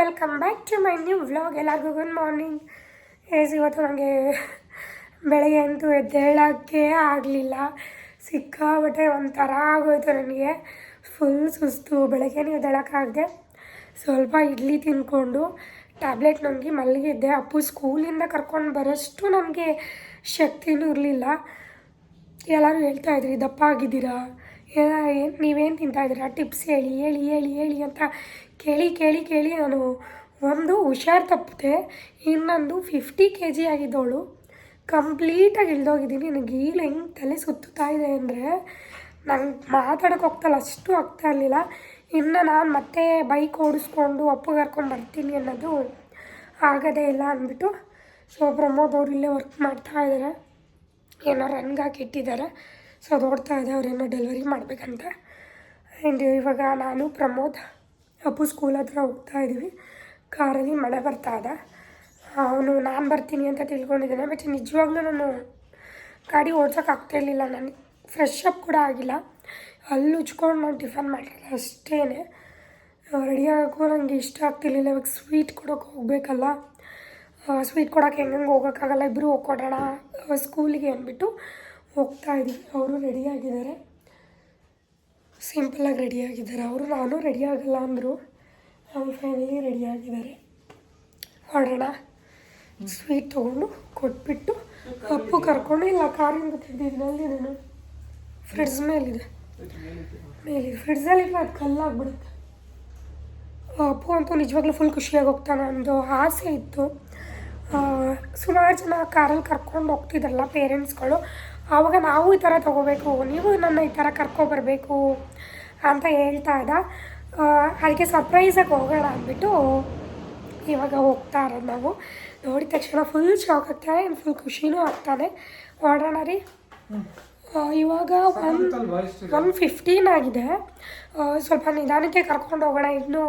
Welcome back to my new vlog ಎಲ್ಲರಿಗೂ good morning ಏಸ್ ಇವತ್ತು ನನಗೆ ಬೆಳಗ್ಗೆ ಅಂತೂ ಎದ್ದೇಳೋಕ್ಕೆ ಆಗಲಿಲ್ಲ. ಸಿಕ್ಕಾಬಟ್ಟೆ ಒಂಥರ ಆಗೋಯ್ತು ನನಗೆ. ಫುಲ್ ಸುಸ್ತು. ಬೆಳಗ್ಗೆನೇ ಎದ್ದೇಳೋಕ್ಕಾಗದೆ. ಸ್ವಲ್ಪ ಇಡ್ಲಿ ತಿಂದ್ಕೊಂಡು ಟ್ಯಾಬ್ಲೆಟ್ ನುಂಗಿ ಮಲಗಿದ್ದೆ. ಅಪ್ಪು ಸ್ಕೂಲಿಂದ ಕರ್ಕೊಂಡು ಬರೋಷ್ಟು ನನಗೆ ಶಕ್ತಿನೂ ಇರಲಿಲ್ಲ. ಎಲ್ಲರೂ ಹೇಳ್ತಾ ಇದ್ರಿ ದಪ್ಪ ಆಗಿದ್ದೀರಾ ಏನು, ನೀವೇನು ತಿಂತಾ ಇದ್ದೀರಾ? ಟಿಪ್ಸ್ ಹೇಳಿ ಹೇಳಿ ಹೇಳಿ ಹೇಳಿ ಅಂತ ಕೇಳಿ ಕೇಳಿ ಕೇಳಿ ನಾನು ಒಂದು ಹುಷಾರು ತಪ್ಪಿದೆ ಇನ್ನೊಂದು ಫಿಫ್ಟಿ ಕೆ ಜಿ ಆಗಿದ್ದವಳು. ಕಂಪ್ಲೀಟಾಗಿ ಇಳ್ದೋಗಿದ್ದೀನಿ. ನನಗೆ ಈಗ ಹೆಂಗೆ ತಲೆ ಸುತ್ತುತ್ತಾ ಇದೆ ಅಂದರೆ ನಂಗೆ ಮಾತಾಡೋಕೆ ಹೋಗ್ತಲ್ಲ, ಅಷ್ಟು ಆಗ್ತಾ ಇರಲಿಲ್ಲ. ಇನ್ನು ನಾನು ಮತ್ತೆ ಬೈಕ್ ಓಡಿಸ್ಕೊಂಡು ಅಪ್ಪಗೆ ಕರ್ಕೊಂಡು ಬರ್ತೀನಿ ಅನ್ನೋದು ಆಗೋದೇ ಇಲ್ಲ ಅಂದ್ಬಿಟ್ಟು ಸೊ ಪ್ರಮೋದ್ ಅವರು ಇಲ್ಲೇ ವರ್ಕ್ ಮಾಡ್ತಾ ಇದ್ದಾರೆ ಏನೋ ರನ್ಗೆ ಹಾಕಿ ಇಟ್ಟಿದ್ದಾರೆ. ಸೊ ಓಡ್ತಾ ಇದೆ ಅವ್ರೇನೋ ಡೆಲಿವರಿ ಮಾಡಬೇಕಂತ. ಆ್ಯಂಡ್ ಇವಾಗ ನಾನು ಪ್ರಮೋದ್. ಅಪ್ಪು ಸ್ಕೂಲ್ ಹತ್ರ ಹೋಗ್ತಾ ಇದ್ದೀವಿ ಕಾರಲ್ಲಿ ಮಳೆ ಬರ್ತಾ ಇದೆ. ಅವನು, ನಾನು ಬರ್ತೀನಿ ಅಂತ ತಿಳ್ಕೊಂಡಿದ್ದಾನೆ. ಬಟ್ ನಿಜವಾಗ್ಲೂ ನಾನು ಗಾಡಿ ಓಡ್ಸೋಕೆ ಆಗ್ತಾ ಇರಲಿಲ್ಲ. ನನಗೆ ಫ್ರೆಶ್ ಅಪ್ ಕೂಡ ಆಗಿಲ್ಲ. ಅಲ್ಲಿ ಉಚ್ಕೊಂಡು ನಾನು ಟಿಫನ್ ಮಾಡಿರಲ್ಲ ಅಷ್ಟೇ ರೆಡಿ ಆಗೋಕ್ಕೂ ನನಗೆ ಇಷ್ಟ ಆಗ್ತಿರ್ಲಿಲ್ಲ. ಇವಾಗ ಸ್ವೀಟ್ ಕೊಡೋಕೆ ಹೋಗಬೇಕಲ್ಲ. ಸ್ವೀಟ್ ಕೊಡೋಕೆ ಹೆಂಗೆ ಹೋಗೋಕ್ಕಾಗಲ್ಲ. ಇಬ್ಬರು ಹೋಗ್ಕೊಡೋಣ ಸ್ಕೂಲಿಗೆ ಅಂದ್ಬಿಟ್ಟು ಹೋಗ್ತಾ ಇದ್ದೀವಿ ಅವರು ರೆಡಿಯಾಗಿದ್ದಾರೆ ಸಿಂಪಲಾಗಿ ರೆಡಿಯಾಗಿದ್ದಾರೆ ಅವರು ನಾನು ರೆಡಿ ಆಗಲ್ಲ ಅಂದರು, ನಮ್ಮ ಫ್ಯಾಮಿಲಿ ರೆಡಿಯಾಗಿದ್ದಾರೆ ಮಾಡೋಣ. ಸ್ವೀಟ್ ತೊಗೊಂಡು ಕೊಟ್ಬಿಟ್ಟು ಅಪ್ಪು ಕರ್ಕೊಂಡು, ಇಲ್ಲ ಕಾರಿಂದ ತೆಗ್ದಿದ್ದೀನಿ. ನಾನು ಫ್ರಿಡ್ಜ್ ಮೇಲಿದೆ. ಮೇಲಿದೆ. ಫ್ರಿಡ್ಜಲ್ಲಿ ಅದು ಕಲ್ಲಾಗ್ಬಿಡುತ್ತೆ ಅಪ್ಪು ಅಂತೂ ನಿಜವಾಗ್ಲೂ ಫುಲ್ ಖುಷಿಯಾಗಿ ಹೋಗ್ತಾನೆ. ಅಂದು ಆಸೆ ಇತ್ತು. ಸುಮಾರು ಜನ ಕಾರಲ್ಲಿ ಕರ್ಕೊಂಡು ಹೋಗ್ತಿದ್ರಲ್ಲ ಪೇರೆಂಟ್ಸ್ಗಳು. ಆವಾಗ ನಾವು ಈ ಥರ ತೊಗೋಬೇಕು ನೀವು ನನ್ನ ಈ ಥರ ಕರ್ಕೊಬರ್ಬೇಕು ಅಂತ ಹೇಳ್ತಾ ಇದ್ದ. ಅದಕ್ಕೆ ಸರ್ಪ್ರೈಸಾಗಿ ಹೋಗೋಣ ಅಂದ್ಬಿಟ್ಟು ಇವಾಗ ಹೋಗ್ತಾ ಇರೋದು ನಾವು. ನೋಡಿದ ತಕ್ಷಣ ಫುಲ್ ಶಾಕ್ ಆಗ್ತಾರೆ ಫುಲ್ ಖುಷಿನೂ ಆಗ್ತಾನೆ ಹೊರಡೋಣ ರೀ. ಇವಾಗ ಒನ್ ಒನ್ ಫಿಫ್ಟೀನ್ ಆಗಿದೆ. ಸ್ವಲ್ಪ ನಿಧಾನಕ್ಕೆ ಕರ್ಕೊಂಡು ಹೋಗೋಣ ಇನ್ನೂ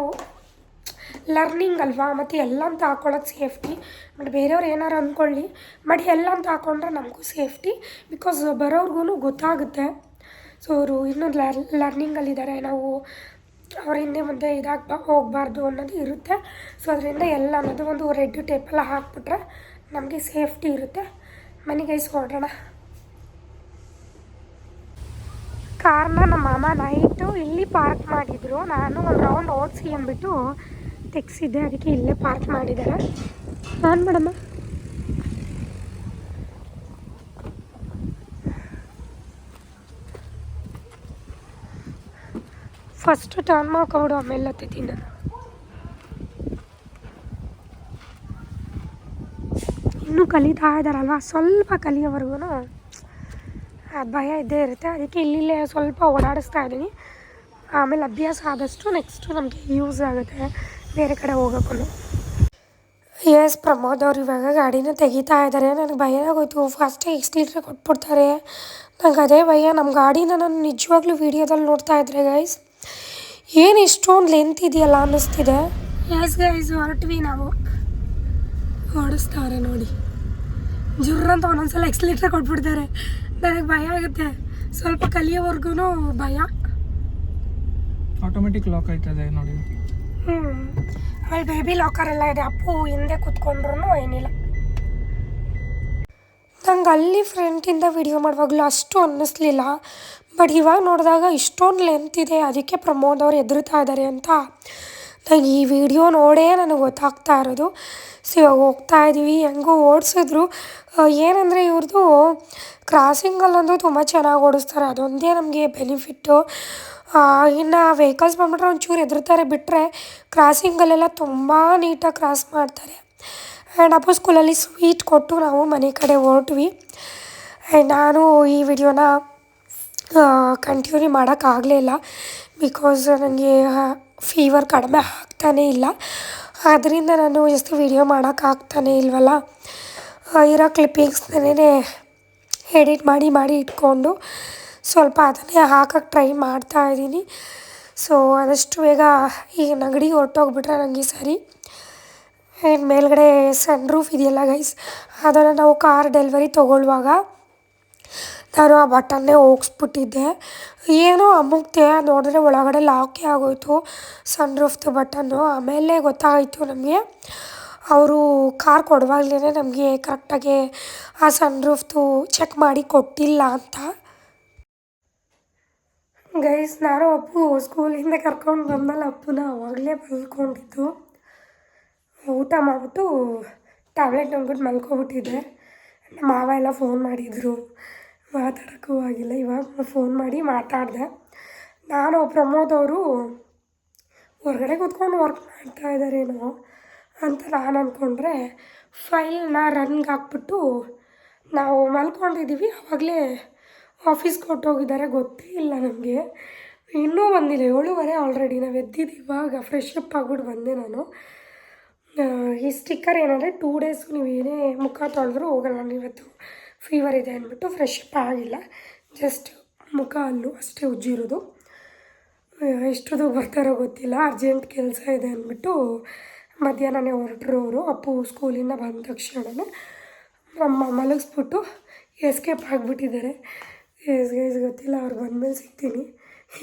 ಲರ್ನಿಂಗ್ ಅಲ್ವಾ? ಮತ್ತು ಎಲ್ಲ ಅಂತ ಹಾಕೊಳ್ಳೋದು ಸೇಫ್ಟಿ ಬಟ್ ಬೇರೆಯವ್ರು ಏನಾರು ಅಂದ್ಕೊಳ್ಳಿ ಬಟ್ ಎಲ್ಲ ಅಂತ ಹಾಕೊಂಡ್ರೆ ನಮಗೂ ಸೇಫ್ಟಿ ಬಿಕಾಸ್ ಬರೋರ್ಗು ಗೊತ್ತಾಗುತ್ತೆ. ಸೊ ಅವರು ಇನ್ನೂ ಲರ್ ಲರ್ನಿಂಗಲ್ಲಿದ್ದಾರೆ ನಾವು ಅವ್ರ ಹಿಂದೆ ಮುಂದೆ ಇದಾಗ ಹೋಗಬಾರ್ದು ಅನ್ನೋದು ಇರುತ್ತೆ. ಸೊ ಅದರಿಂದ ಎಲ್ಲ ಅನ್ನೋದು ಒಂದು ರೆಡ್ ಟೇಪೆಲ್ಲ ಹಾಕ್ಬಿಟ್ರೆ ನಮಗೆ ಸೇಫ್ಟಿ ಇರುತ್ತೆ. ಮನೆಗೆ ಹೊರಡೋಣ ಕಾರ್ನ ನಮ್ಮ ಮಾಮ ನೈಟು ಇಲ್ಲಿ ಪಾರ್ಕ್ ಮಾಡಿದರು. ನಾನು ಒಂದು ರೌಂಡ್ ಓಡಿಸಿ ಅಂದ್ಬಿಟ್ಟು ತೆಗ್ಸಿದ್ದೆ, ಅದಕ್ಕೆ ಇಲ್ಲೇ ಪಾರ್ಕ್ ಮಾಡಿದ್ದಾರೆ. ನಾನು ಮೇಡಮ್ಮ? ಫಸ್ಟ್ ಟರ್ನ್ ಮಾಡ್ಕೊಬಿಡು ಆಮೇಲೆ ಹತ್ತಿದ್ದೀನಿ ನಾನು. ಇನ್ನೂ ಕಲಿತಾ ಇದ್ದಾರಲ್ವ? ಸ್ವಲ್ಪ ಕಲಿಯೋವರೆಗೂ ಭಯ ಇದ್ದೇ ಇರುತ್ತೆ. ಅದಕ್ಕೆ ಇಲ್ಲಿಲ್ಲೇ ಸ್ವಲ್ಪ ಓಡಾಡಿಸ್ತಾ ಇದ್ದೀನಿ. ಆಮೇಲೆ ಅಭ್ಯಾಸ ಆದಷ್ಟು ನೆಕ್ಸ್ಟು ನಮಗೆ ಯೂಸ್ ಆಗುತ್ತೆ. ಬೇರೆ ಕಡೆ ಹೋಗೋಕ್ಕೂ ಎಸ್ ಪ್ರಮೋದ್ ಅವ್ರು ಇವಾಗ ಗಾಡಿನ ತೆಗಿತಾ ಇದ್ದಾರೆ ನನಗೆ ಭಯ ಆಗೋಯ್ತು. ಫಸ್ಟೇ ಎಕ್ಸ್ಲೀಟ್ರ್ ಕೊಟ್ಬಿಡ್ತಾರೆ. ನಂಗೆ ಅದೇ ಭಯ. ನಮ್ಮ ಗಾಡಿನ ನಾನು ನಿಜವಾಗ್ಲೂ ವೀಡಿಯೋದಲ್ಲಿ ನೋಡ್ತಾ ಇದ್ರೆ ಗೈಸ್ ಏನು ಇಷ್ಟೊಂದು ಲೆಂತ್ ಇದೆಯಲ್ಲ ಅನ್ನಿಸ್ತಿದೆ. ಎಸ್ ಗೈಸ್ ಹೊರಟ್ವಿ ನಾವು. ಓಡಿಸ್ತಾರೆ ನೋಡಿ. ಜುರ್ರ ಅಂತ ಒಂದೊಂದ್ಸಲ ಎಕ್ಸ್ಲೀಟ್ರ್ ಕೊಟ್ಬಿಡ್ತಾರೆ. ನನಗೆ ಭಯ ಆಗುತ್ತೆ. ಸ್ವಲ್ಪ ಕಲಿಯೋವರೆಗೂ ಭಯ. ಆಟೋಮೆಟಿಕ್ ಲಾಕ್ ಆಯ್ತದೆ ನೋಡಿ. ಹ್ಞೂ ಆಮೇಲೆ ಬೇಬಿ ಲಾಕರ್ ಎಲ್ಲ ಇದೆ. ಅಪ್ಪು ಹಿಂದೆ ಕೂತ್ಕೊಂಡ್ರು ಏನಿಲ್ಲ. ನಂಗೆ ಅಲ್ಲಿ ಫ್ರೆಂಟಿಂದ ವಿಡಿಯೋ ಮಾಡುವಾಗಲೂ ಅಷ್ಟು ಅನ್ನಿಸ್ಲಿಲ್ಲ. ಬಟ್ ಇವಾಗ ನೋಡಿದಾಗ ಇಷ್ಟೊಂದು ಲೆಂತ್ ಇದೆ. ಅದಕ್ಕೆ ಪ್ರಮೋದ್ ಅವ್ರು ಎದುರುತ್ತಾ ಇದ್ದಾರೆ ಅಂತ. ನಂಗೆ ಈ ವಿಡಿಯೋ ನೋಡೇ ನನಗೆ ಗೊತ್ತಾಗ್ತಾ ಇರೋದು. ಸೊ, ಇವಾಗ ಹೋಗ್ತಾ ಇದ್ದೀವಿ ಹೆಂಗೋ ಓಡಿಸಿದ್ರು. ಏನಂದರೆ ಇವ್ರದ್ದು ಕ್ರಾಸಿಂಗಲ್ಲಂದು ತುಂಬ ಚೆನ್ನಾಗಿ ಓಡಿಸ್ತಾರೆ. ಅದೊಂದೇ ನಮಗೆ ಬೆನಿಫಿಟ್ಟು ಇನ್ನು ವೆಹಿಕಲ್ಸ್ ಬಂದ್ಬಿಟ್ರೆ ಒಂಚೂರು ಎದುರ್ತಾರೆ ಬಿಟ್ಟರೆ ಕ್ರಾಸಿಂಗಲ್ಲೆಲ್ಲ ತುಂಬ ನೀಟಾಗಿ ಕ್ರಾಸ್ ಮಾಡ್ತಾರೆ. ಆ್ಯಂಡ್ ಅಪ್ಪು ಸ್ಕೂಲಲ್ಲಿ ಸ್ವೀಟ್ ಕೊಟ್ಟು ನಾವು ಮನೆ ಕಡೆ ಹೊರಟ್ವಿ. ಆ್ಯಂಡ್ ನಾನು ಈ ವಿಡಿಯೋನ ಕಂಟಿನ್ಯೂ ಮಾಡೋಕ್ಕಾಗಲೇ ಇಲ್ಲ. ಬಿಕಾಸ್ ನನಗೆ ಫೀವರ್ ಕಡಿಮೆ ಆಗ್ತಾನೇ ಇಲ್ಲ. ಆದ್ದರಿಂದ ನಾನು ಜಾಸ್ತಿ ವಿಡಿಯೋ ಮಾಡೋಕ್ಕಾಗ್ತಾನೇ ಇಲ್ವಲ್ಲ? ಇರೋ ಕ್ಲಿಪ್ಪಿಂಗ್ಸ್ನೇ ಎಡಿಟ್ ಮಾಡಿ ಮಾಡಿ ಇಟ್ಕೊಂಡು ಸ್ವಲ್ಪ ಅದನ್ನೇ ಹಾಕಕ್ಕೆ ಟ್ರೈ ಮಾಡ್ತಾ ಇದ್ದೀನಿ. ಸೊ ಆದಷ್ಟು ಬೇಗ ಈ ನೆಗಡಿ ಹೊರಟೋಗ್ಬಿಟ್ರೆ ನನಗೆ ಸರಿ. ಏನು ಮೇಲ್ಗಡೆ ಸನ್ ರೂಫ್ ಇದೆಯಲ್ಲ ಗೈಸ್ ಅದನ್ನು ನಾವು ಕಾರ್ ಡೆಲಿವರಿ ತೊಗೊಳ್ಳುವಾಗ ನಾನು ಆ ಬಟನ್ನೇ ಹೋಗಿಸ್ಬಿಟ್ಟಿದ್ದೆ. ಏನೋ ಅಮುಕ್ತೆ ನೋಡಿದ್ರೆ ಒಳಗಡೆ ಲಾಕೇ ಆಗೋಯ್ತು ಸನ್ ರೂಫ್ದು ಬಟನ್ನು. ಆಮೇಲೆ ಗೊತ್ತಾಯಿತು ನಮಗೆ, ಅವರು ಕಾರ್ ಕೊಡುವಾಗಲೇ ನಮಗೆ ಕರೆಕ್ಟಾಗಿ ಆ ಸನ್ ರೂಫ್ದು ಚೆಕ್ ಮಾಡಿ ಕೊಟ್ಟಿಲ್ಲ ಅಂತ. ಗೈಸ್, ನಾನು ಅಪ್ಪು ಸ್ಕೂಲಿಂದ ಕರ್ಕೊಂಡು ಬಂದಲ್ಲ ಅಪ್ಪನ ಅವಾಗಲೇ ಮಲ್ಕೊಂಡಿದ್ದು. ಊಟ ಮಾಡಿಬಿಟ್ಟು ಟ್ಯಾಬ್ಲೆಟ್ ಅಂದ್ಬಿಟ್ಟು ಮಲ್ಕೊಬಿಟ್ಟಿದ್ದೆ. ಮಾವ ಎಲ್ಲ ಫೋನ್ ಮಾಡಿದರು. ಮಾತಾಡೋಕ್ಕೂ ಆಗಿಲ್ಲ, ಇವಾಗ ಫೋನ್ ಮಾಡಿ ಮಾತಾಡಿದೆ. ನಾನು ಪ್ರಮೋದ್ ಅವರು ಹೊರಗಡೆ ಕೂತ್ಕೊಂಡು ವರ್ಕ್ ಮಾಡ್ತಾ ಇದ್ದಾರೇನೋ ಅಂತ ನಾನು ಅಂದ್ಕೊಂಡ್ರೆ ಫೈಲ್ನ ರನ್ಗೆ ಹಾಕ್ಬಿಟ್ಟು ನಾವು ಮಲ್ಕೊಂಡಿದ್ದೀವಿ. ಆವಾಗಲೇ ಆಫೀಸ್ಗೆ ಕೊಟ್ಟೋಗಿದ್ದಾರೆ, ಗೊತ್ತೇ ಇಲ್ಲ ನಮಗೆ. ಇನ್ನೂ ಬಂದಿಲ್ಲ, ಏಳುವರೆ ಆಲ್ರೆಡಿ ನಾವು ಎದ್ದಿದ್ದು ಇವಾಗ ಫ್ರೆಶ್ ಅಪ್ ಆಗ್ಬಿಟ್ಟು ಬಂದೆ ನಾನು. ಈ ಸ್ಟಿಕ್ಕರ್ ಏನಂದರೆ ಟೂ ಡೇಸು ನೀವು ಏನೇ ಮುಖ ತೊಳೆದ್ರೂ ಹೋಗಲ್ಲ ಇವತ್ತು ಫೀವರ್ ಇದೆ ಅಂದ್ಬಿಟ್ಟು ಫ್ರೆಶ್ ಅಪ್ ಆಗಿಲ್ಲ. ಜಸ್ಟ್ ಮುಖ ಅಲ್ಲೂ ಅಷ್ಟೇ ಉಜ್ಜಿರೋದು ಎಷ್ಟೊತ್ತು ಬರ್ತಾರೋ ಗೊತ್ತಿಲ್ಲ ಅರ್ಜೆಂಟ್ ಕೆಲಸ ಇದೆ ಅಂದ್ಬಿಟ್ಟು ಮಧ್ಯಾಹ್ನನೇ ಹೊರಟ್ರು ಅವರು, ಅಪ್ಪು ಸ್ಕೂಲಿಂದ ಬಂದ ತಕ್ಷಣವೇ ಮಲಗಿಸ್ಬಿಟ್ಟು ಎಸ್ಕೇಪ್ ಆಗಿಬಿಟ್ಟಿದ್ದಾರೆ. ಎಸ್ ಗೈಸ್ ಗೊತ್ತಿಲ್ಲ, ಅವ್ರು ಬಂದಮೇಲೆ ಸಿಗ್ತೀನಿ.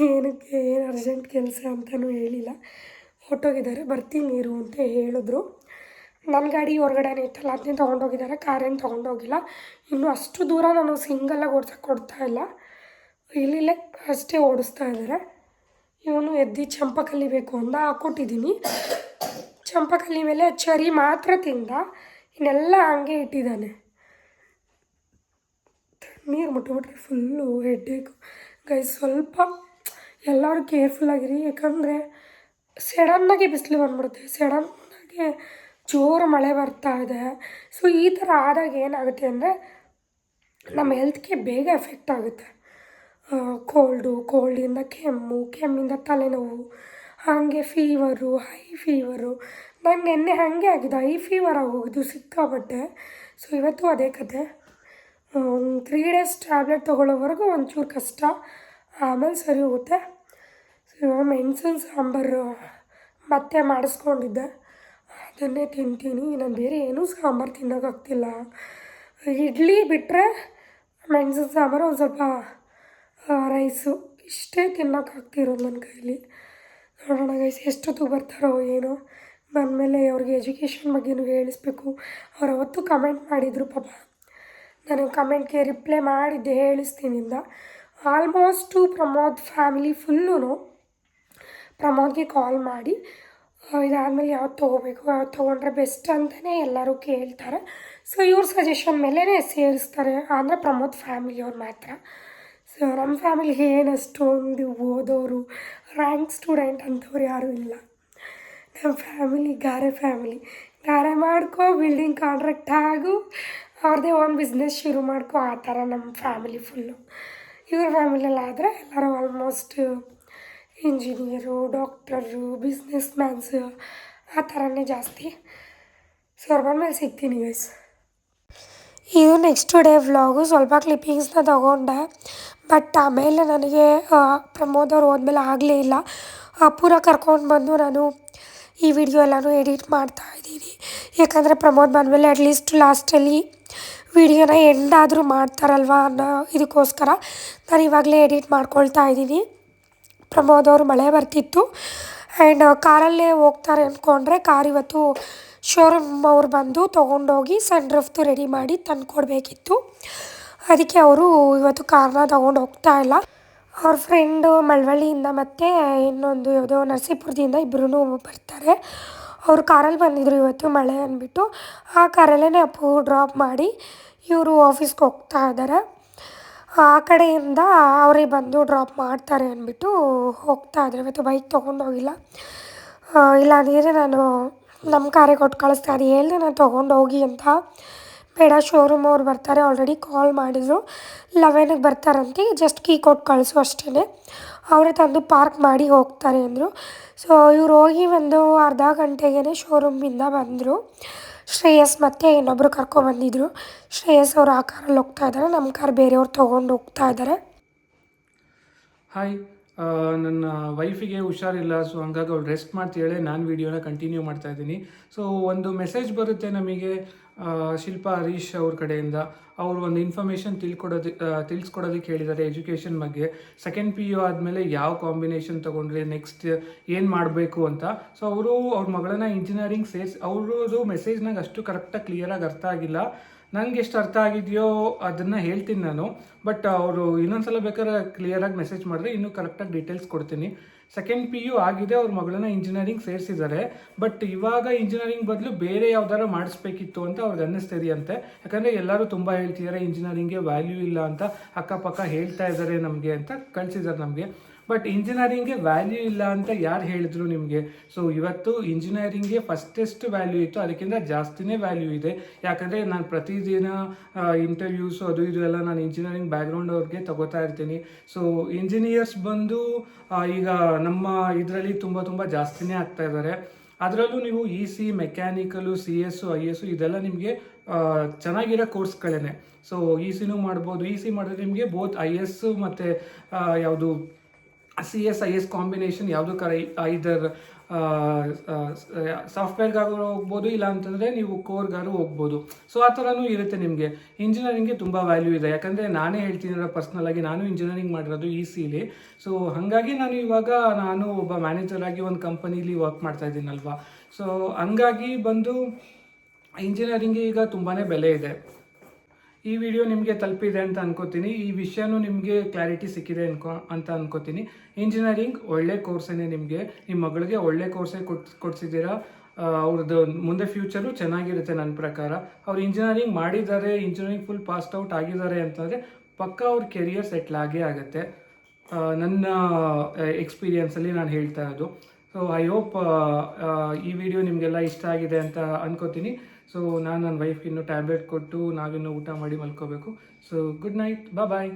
ಏನಕ್ಕೆ, ಏನು ಅರ್ಜೆಂಟ್ ಕೆಲಸ ಅಂತಲೂ ಹೇಳಿಲ್ಲ. ಹೊಟ್ಟೋಗಿದ್ದಾರೆ ಬರ್ತೀನಿ ಇರು ಅಂತ ಹೇಳಿದ್ರು. ನನ್ನ ಗಾಡಿ ಹೊರಗಡೆನೇ ಇತ್ತಲ್ಲ ಅದನ್ನೇ ತೊಗೊಂಡೋಗಿದ್ದಾರೆ ಕಾರೇನು ತೊಗೊಂಡೋಗಿಲ್ಲ. ಇನ್ನು ಅಷ್ಟು ದೂರ ನಾನು ಸಿಂಗಲ್ಲಾಗಿ ಓಡ್ಸೋಕ್ಕೆ ಕೊಡ್ತಾ ಇಲ್ಲ. ಇಲ್ಲಿಲ್ಲೇ ಅಷ್ಟೇ ಓಡಿಸ್ತಾ ಇದ್ದಾರೆ. ಇವನು ಎದ್ದು ಚಂಪ ಕಲಿಬೇಕು ಅಂತ ಹಾಕ್ಕೊಟ್ಟಿದ್ದೀನಿ ಕಲಿ ಮೇಲೆ ಚರಿ ಮಾತ್ರ ತಿಂದ, ಇನ್ನೆಲ್ಲ ಹಂಗೆ ಇಟ್ಟಿದ್ದಾನೆ. ನೀರು ಮುಟ್ಟಿಬಿಟ್ರೆ ಫುಲ್ಲು ಹೆಡ್ಡೇಕು ಗೈ ಸ್ವಲ್ಪ ಎಲ್ಲರೂ ಕೇರ್ಫುಲ್ಲಾಗಿರಿ ಯಾಕಂದರೆ ಸಡನ್ನಾಗಿ ಬಿಸಿಲು ಬಂದ್ಬಿಡುತ್ತೆ. ಸಡನ್ನಾಗಿ ಜೋರು ಮಳೆ ಬರ್ತಾ ಇದೆ. ಸೊ ಈ ಥರ ಆದಾಗ ಏನಾಗುತ್ತೆ ಅಂದರೆ ನಮ್ಮ ಹೆಲ್ತ್ಗೆ ಬೇಗ ಎಫೆಕ್ಟ್ ಆಗುತ್ತೆ. ಕೋಲ್ಡು ಕೋಲ್ಡಿಂದ ಕೆಮ್ಮು, ಕೆಮ್ಮಿಂದ ತಲೆನೋವು, ಹಾಗೆ ಫೀವರು ಹೈ ಫೀವರು ನಂಗೆ ನೆನ್ನೆ ಹಾಗೆ ಆಗಿದೆ. ಹೈ ಫೀವರ್ ಆಗೋಗಿದ್ದು ಸಿಕ್ಕಾಬಟ್ಟೆ ಸೊ ಇವತ್ತು ಅದೇ ಕತೆ. ತ್ರೀ ಡೇಸ್ ಟ್ಯಾಬ್ಲೆಟ್ ತೊಗೊಳ್ಳೋವರೆಗೂ ಒಂಚೂರು ಕಷ್ಟ. ಆಮೇಲೆ ಸರಿ ಹೋಗುತ್ತೆ. ಸೊ ಮೆಣಸಿನ ಸಾಂಬಾರು ಮತ್ತೆ ಮಾಡಿಸ್ಕೊಂಡಿದ್ದೆ. ಅದನ್ನೇ ತಿಂತೀನಿ. ನಾನು ಬೇರೆ ಏನೂ ಸಾಂಬಾರು ತಿನ್ನೋಕ್ಕಾಗ್ತಿಲ್ಲ ಇಡ್ಲಿ ಬಿಟ್ಟರೆ ಮೆಣಸಿನ ಸಾಂಬಾರು, ಒಂದು ಸ್ವಲ್ಪ ರೈಸು ಇಷ್ಟೇ ತಿನ್ನೋಕ್ಕಾಗ್ತಿರೋದು ನನ್ನ ಕೈಲಿ. ನೋಡೋಣ ಗೈಸ್ ಎಷ್ಟೊತ್ತು ಬರ್ತಾರೋ ಏನೋ. ಬಂದಮೇಲೆ ಅವ್ರಿಗೆ ಎಜುಕೇಷನ್ ಬಗ್ಗೆನೂ ಹೇಳಿಸ್ಬೇಕು. ಅವ್ರು ಅವತ್ತು ಕಮೆಂಟ್ ಮಾಡಿದರು ಪಾಪ. ನಾನು ಕಮೆಂಟ್ಗೆ ರಿಪ್ಲೈ ಮಾಡಿದ್ದೆ ಅಂತ ಆಲ್ಮೋಸ್ಟು ಪ್ರಮೋದ್ ಫ್ಯಾಮಿಲಿ ಫುಲ್ಲೂ ಪ್ರಮೋದ್ಗೆ ಕಾಲ್ ಮಾಡಿ ಇದಾದಮೇಲೆ ಯಾವ್ದು ತೊಗೋಬೇಕು, ಯಾವ್ದು ತೊಗೊಂಡ್ರೆ ಬೆಸ್ಟ್ ಅಂತಲೇ ಎಲ್ಲರೂ ಕೇಳ್ತಾರೆ. ಸೊ ಇವ್ರ ಸಜೆಷನ್ ಮೇಲೇ ಸೇರಿಸ್ತಾರೆ ಅಂದರೆ ಪ್ರಮೋದ್ ಫ್ಯಾಮಿಲಿಯವ್ರು ಮಾತ್ರ. ಸೊ ನಮ್ಮ ಫ್ಯಾಮಿಲಿ ಏನು ಅಷ್ಟೊಂದು ಓದೋರು ರ್ಯಾಂಕ್ ಸ್ಟೂಡೆಂಟ್ ಅಂಥವ್ರು ಯಾರೂ ಇಲ್ಲ. ನಮ್ಮ ಫ್ಯಾಮಿಲಿ, ಗಾರೆ ಫ್ಯಾಮಿಲಿ. ಗಾರೆ ಮಾಡ್ಕೋ ಬಿಲ್ಡಿಂಗ್ ಕಾಂಟ್ರಾಕ್ಟ್ ಆಗು. ಅವ್ರದ್ದೇ ಓನ್ ಬಿಸ್ನೆಸ್ ಶುರು ಮಾಡ್ಕೊ ಆ ಥರ ನಮ್ಮ ಫ್ಯಾಮಿಲಿ ಫುಲ್ಲು ಇವ್ರ ಫ್ಯಾಮಿಲಿಯಲ್ಲಾದರೆ ಎಲ್ಲರೂ almost engineer doctor business mans ಆ ಥರನೇ ಜಾಸ್ತಿ. ಸೊ ಅವ್ರು ಬಂದಮೇಲೆ ಸಿಗ್ತೀನಿ ಗೈಸ್ ಇದು ನೆಕ್ಸ್ಟ್ ಡೇ ವ್ಲಾಗು ಸ್ವಲ್ಪ ಕ್ಲಿಪ್ಪಿಂಗ್ಸ್ನ ತಗೊಂಡೆ. ಬಟ್ ಆಮೇಲೆ ನನಗೆ ಪ್ರಮೋದ್ ಅವ್ರು ಹೋದ್ಮೇಲೆ ಆಗಲೇ ಇಲ್ಲ. ಪೂರ ಕರ್ಕೊಂಡು ಬಂದು ನಾನು ಈ ವಿಡಿಯೋ ಎಲ್ಲನೂ ಎಡಿಟ್ ಮಾಡ್ತಾ ಇದ್ದೀನಿ. ಯಾಕಂದರೆ ಪ್ರಮೋದ್ ಬಂದಮೇಲೆ ಅಟ್ಲೀಸ್ಟ್ ಲಾಸ್ಟಲ್ಲಿ ವಿಡಿಯೋನ ಎಂಡಾದರೂ ಮಾಡ್ತಾರಲ್ವ ಅನ್ನೋ ಇದಕ್ಕೋಸ್ಕರ ನಾನು ಇವಾಗಲೇ ಎಡಿಟ್ ಮಾಡ್ಕೊಳ್ತಾ ಇದ್ದೀನಿ. ಪ್ರಮೋದ್ ಅವರು ಮಳೆ ಬರ್ತಿತ್ತು. ಆ್ಯಂಡ್ ಕಾರಲ್ಲೇ ಹೋಗ್ತಾರೆ ಅಂದ್ಕೊಂಡ್ರೆ ಕಾರ್ ಇವತ್ತು ಶೋರೂಮ್ ಅವ್ರು ಬಂದು ತೊಗೊಂಡೋಗಿ ಸನ್ ರಫ್ತು ರೆಡಿ ಮಾಡಿ ತಂದು ಕೊಡಬೇಕಿತ್ತು ಅದಕ್ಕೆ ಅವರು ಇವತ್ತು ಕಾರ್ನ ತೊಗೊಂಡು ಹೋಗ್ತಾ ಇಲ್ಲ. ಅವ್ರ ಫ್ರೆಂಡು ಮಳವಳ್ಳಿಯಿಂದ ಮತ್ತು ಇನ್ನೊಂದು ಯಾವುದೋ ನರಸೀಪುರದಿಂದ ಇಬ್ಬರೂ ಬರ್ತಾರೆ. ಅವರು ಕಾರಲ್ಲಿ ಬಂದಿದ್ರು ಇವತ್ತು, ಮಳೆ ಅಂದ್ಬಿಟ್ಟು. ಆ ಕಾರಲ್ಲೇ ಅಪ್ಪು ಡ್ರಾಪ್ ಮಾಡಿ ಇವರು ಆಫೀಸ್ಗೆ ಹೋಗ್ತಾ ಇದ್ದಾರೆ ಆ ಕಡೆಯಿಂದ ಅವ್ರಿಗೆ ಬಂದು ಡ್ರಾಪ್ ಮಾಡ್ತಾರೆ ಅಂದ್ಬಿಟ್ಟು ಹೋಗ್ತಾ ಇದ್ದಾರೆ ಇವತ್ತು ಬೈಕ್ ತೊಗೊಂಡೋಗಿಲ್ಲ ಇಲ್ಲ ಅಂದರೆ ನಾನು ನಮ್ಮ ಕಾರೇ ಕೊಟ್ಟು ಕಳಿಸ್ತಾ ಅದು ಹೇಳಿದೆ ನಾನು ತೊಗೊಂಡು ಹೋಗಿ ಅಂತ. ಬೇಡ ಶೋರೂಮ್ ಅವ್ರು ಬರ್ತಾರೆ ಆಲ್ರೆಡಿ ಕಾಲ್ ಮಾಡಿದರು. ಲೆವೆನಿಗೆ ಬರ್ತಾರಂತೆ ಜಸ್ಟ್ ಕೀ ಕೊಟ್ಟು ಕಳಿಸು ಅಷ್ಟೇ ಅವರೇ ತಂದು ಪಾರ್ಕ್ ಮಾಡಿ ಹೋಗ್ತಾರೆ ಅಂದರು. ಸೊ ಇವ್ರು ಹೋಗಿ ಒಂದು ಅರ್ಧ ಗಂಟೆಗೆ ಶೋರೂಮಿಂದ ಬಂದರು. ಶ್ರೇಯಸ್ ಮತ್ತು ಇನ್ನೊಬ್ಬರು ಕರ್ಕೊಬಂದಿದ್ರು ಶ್ರೇಯಸ್ ಅವರು ಆ ಕಾರಲ್ಲಿ ಹೋಗ್ತಾ ಇದ್ದಾರೆ ನಮ್ಮ ಕಾರ್ ಬೇರೆಯವ್ರು ತೊಗೊಂಡು ಹೋಗ್ತಾ ಇದ್ದಾರೆ ಹಾಯ್ ನನ್ನ ವೈಫಿಗೆ ಹುಷಾರಿಲ್ಲ ಸೊ ಹಂಗಾಗಿ ಅವ್ಳು ರೆಸ್ಟ್ ಮಾಡ್ತೀಳೆ ನಾನು ವೀಡಿಯೋನ ಕಂಟಿನ್ಯೂ ಮಾಡ್ತಾ ಇದ್ದೀನಿ. ಸೊ ಒಂದು ಮೆಸೇಜ್ ಬರುತ್ತೆ ನಮಗೆ. ಶಿಲ್ಪಾ ಹರೀಶ್ ಅವ್ರ ಕಡೆಯಿಂದ ಅವರು ಒಂದು ಇನ್ಫಾರ್ಮೇಷನ್ ತಿಳ್ಕೊಡೋದು ತಿಳಿಸ್ಕೊಡೋದಕ್ಕೆ ಹೇಳಿದ್ದಾರೆ ಎಜುಕೇಷನ್ ಬಗ್ಗೆ. ಸೆಕೆಂಡ್ ಪಿ ಯು ಆದಮೇಲೆ ಯಾವ ಕಾಂಬಿನೇಷನ್ ತೊಗೊಂಡ್ರೆ ನೆಕ್ಸ್ಟ್ ಏನು ಮಾಡಬೇಕು ಅಂತ. ಸೊ ಅವರು ಅವ್ರ ಮಗಳನ್ನ ಇಂಜಿನಿಯರಿಂಗ್ ಸೇರಿಸಿ ಅವರದು ಮೆಸೇಜ್ ನಂಗೆ ಅಷ್ಟು ಕರೆಕ್ಟಾಗಿ ಕ್ಲಿಯರಾಗಿ ಅರ್ಥ ಆಗಿಲ್ಲ. ನನಗೆ ಎಷ್ಟು ಅರ್ಥ ಆಗಿದೆಯೋ ಅದನ್ನು ಹೇಳ್ತೀನಿ ನಾನು. ಬಟ್ ಅವರು ಇನ್ನೊಂದ್ಸಲ ಬೇಕಾದ್ರೆ ಕ್ಲಿಯರಾಗಿ ಮೆಸೇಜ್ ಮಾಡಿದ್ರೆ ಇನ್ನೂ ಕರೆಕ್ಟಾಗಿ ಡೀಟೇಲ್ಸ್ ಕೊಡ್ತೀನಿ. ಸೆಕೆಂಡ್ ಪಿ ಯು ಆಗಿದೆ, ಅವ್ರ ಮಗಳನ್ನ ಇಂಜಿನಿಯರಿಂಗ್ ಸೇರಿಸಿದ್ದಾರೆ. ಬಟ್ ಇವಾಗ ಇಂಜಿನಿಯರಿಂಗ್ ಬದಲು ಬೇರೆ ಯಾವ್ದಾರ ಮಾಡಿಸ್ಬೇಕಿತ್ತು ಅಂತ ಅವ್ರಿಗೆ ಅನ್ನಿಸ್ತಿದೆಯಂತೆ ಯಾಕಂದರೆ ಎಲ್ಲರೂ ತುಂಬ ಹೇಳ್ತಿದ್ದಾರೆ ಇಂಜಿನಿಯರಿಂಗ್ಗೆ ವ್ಯಾಲ್ಯೂ ಇಲ್ಲ ಅಂತ ಅಕ್ಕಪಕ್ಕ ಹೇಳ್ತಾ ಇದ್ದಾರೆ ನಮಗೆ ಅಂತ ಕಳಿಸಿದ್ದಾರೆ ನಮಗೆ. ಬಟ್ ಇಂಜಿನಿಯರಿಂಗ್ಗೆ ವ್ಯಾಲ್ಯೂ ಇಲ್ಲ ಅಂತ ಯಾರು ಹೇಳಿದ್ರು ನಿಮಗೆ? ಸೊ ಇವತ್ತು ಇಂಜಿನಿಯರಿಂಗ್ಗೆ ಫಸ್ಟೆಸ್ಟ್ ವ್ಯಾಲ್ಯೂ ಇತ್ತು, ಅದಕ್ಕಿಂತ ಜಾಸ್ತಿನೇ ವ್ಯಾಲ್ಯೂ ಇದೆ. ಯಾಕಂದರೆ ನಾನು ಪ್ರತಿದಿನ ಇಂಟರ್ವ್ಯೂಸು ಅದು ಇದು ಎಲ್ಲ ನಾನು ಇಂಜಿನಿಯರಿಂಗ್ ಬ್ಯಾಕ್ಗ್ರೌಂಡ್ ಅವ್ರಿಗೆ ತಗೋತಾ ಇರ್ತೀನಿ. ಸೊ ಇಂಜಿನಿಯರ್ಸ್ ಬಂದು ಈಗ ನಮ್ಮ ಇದರಲ್ಲಿ ತುಂಬ ತುಂಬ ಜಾಸ್ತಿನೇ ಆಗ್ತಾ ಇದ್ದಾರೆ ಅದರಲ್ಲೂ ನೀವು E C mechanical C S I S ಇದೆಲ್ಲ ನಿಮಗೆ ಚೆನ್ನಾಗಿರೋ ಕೋರ್ಸ್ಗಳೇ ಸೊ ಇ ಸಿನೂ ಮಾಡ್ಬೋದು. ಇ ಸಿ ಮಾಡಿದ್ರೆ ನಿಮಗೆ ಬೋತ್ ಐ ಎಸ್ ಮತ್ತು ಯಾವುದು C S I S combination ಯಾವುದಕ್ಕಾರ either ಸಾಫ್ಟ್ವೇರ್ಗಾರು ಹೋಗ್ಬೋದು ಇಲ್ಲ ಅಂತಂದರೆ ನೀವು ಕೋರ್ಗಾರು ಹೋಗ್ಬೋದು ಸೊ ಆ ಥರನೂ ಇರುತ್ತೆ ನಿಮಗೆ. ಇಂಜಿನಿಯರಿಂಗ್ಗೆ ತುಂಬ ವ್ಯಾಲ್ಯೂ ಇದೆ. ಯಾಕಂದರೆ ನಾನೇ ಹೇಳ್ತೀನಿ ಅಂದರೆ ಆಗಿ ನಾನು ಇಂಜಿನಿಯರಿಂಗ್ ಮಾಡಿರೋದು ಈ ಸಿಲಿ. ಸೊ ಹಾಗಾಗಿ ನಾನು ಇವಾಗ, ನಾನು ಒಬ್ಬ ಮ್ಯಾನೇಜರ್ ಆಗಿ ಒಂದು ಕಂಪನೀಲಿ ವರ್ಕ್ ಮಾಡ್ತಾ ಇದ್ದೀನಲ್ವಾ. ಸೊ ಹಂಗಾಗಿ ಬಂದು ಇಂಜಿನಿಯರಿಂಗ್ಗೆ ಈಗ ತುಂಬಾ ಬೆಲೆ ಇದೆ. ಈ ವಿಡಿಯೋ ನಿಮಗೆ ತಲುಪಿದೆ ಅಂತ ಅನ್ಕೋತೀನಿ. ಈ ವಿಷಯನೂ ನಿಮಗೆ ಕ್ಲಾರಿಟಿ ಸಿಕ್ಕಿದೆ ಅನ್ಕೋ ಅಂತ ಅನ್ಕೋತೀನಿ. ಇಂಜಿನಿಯರಿಂಗ್ ಒಳ್ಳೆ ಕೋರ್ಸೇ ನಿಮಗೆ. ನಿಮ್ಮ ಮಗಳಿಗೆ ಒಳ್ಳೆ ಕೋರ್ಸೇ ಕೊಟ್ಟು ಕೊಡ್ಸಿದ್ದೀರಾ. ಅವ್ರದ್ದು ಮುಂದೆ ಫ್ಯೂಚರು ಚೆನ್ನಾಗಿರುತ್ತೆ ನನ್ನ ಪ್ರಕಾರ. ಅವ್ರು ಇಂಜಿನಿಯರಿಂಗ್ ಮಾಡಿದ್ದಾರೆ ಇಂಜಿನಿಯರಿಂಗ್ ಫುಲ್ ಪಾಸ್ಡ್ ಔಟ್ ಆಗಿದ್ದಾರೆ ಅಂತಂದರೆ ಪಕ್ಕ ಅವ್ರ ಕೆರಿಯರ್ ಸೆಟ್ಲ್ ಆಗೇ ಆಗುತ್ತೆ. ನನ್ನ ಎಕ್ಸ್ಪೀರಿಯನ್ಸಲ್ಲಿ ನಾನು ಹೇಳ್ತಾ ಇರೋದು. ಸೊ ಐ ಹೋಪ್ ಈ ವಿಡಿಯೋ ನಿಮಗೆಲ್ಲ ಇಷ್ಟ ಆಗಿದೆ ಅಂತ ಅನ್ಕೋತೀನಿ. ಸೊ ನಾನು ನನ್ನ ವೈಫ್ ಇನ್ನು ಟ್ಯಾಬ್ಲೆಟ್ ಕೊಟ್ಟು ನಾವಿನ್ನು ಊಟ ಮಾಡಿ ಮಲ್ಕೋಬೇಕು. ಸೊ ಗುಡ್ ನೈಟ್ ಬಾ ಬಾಯ್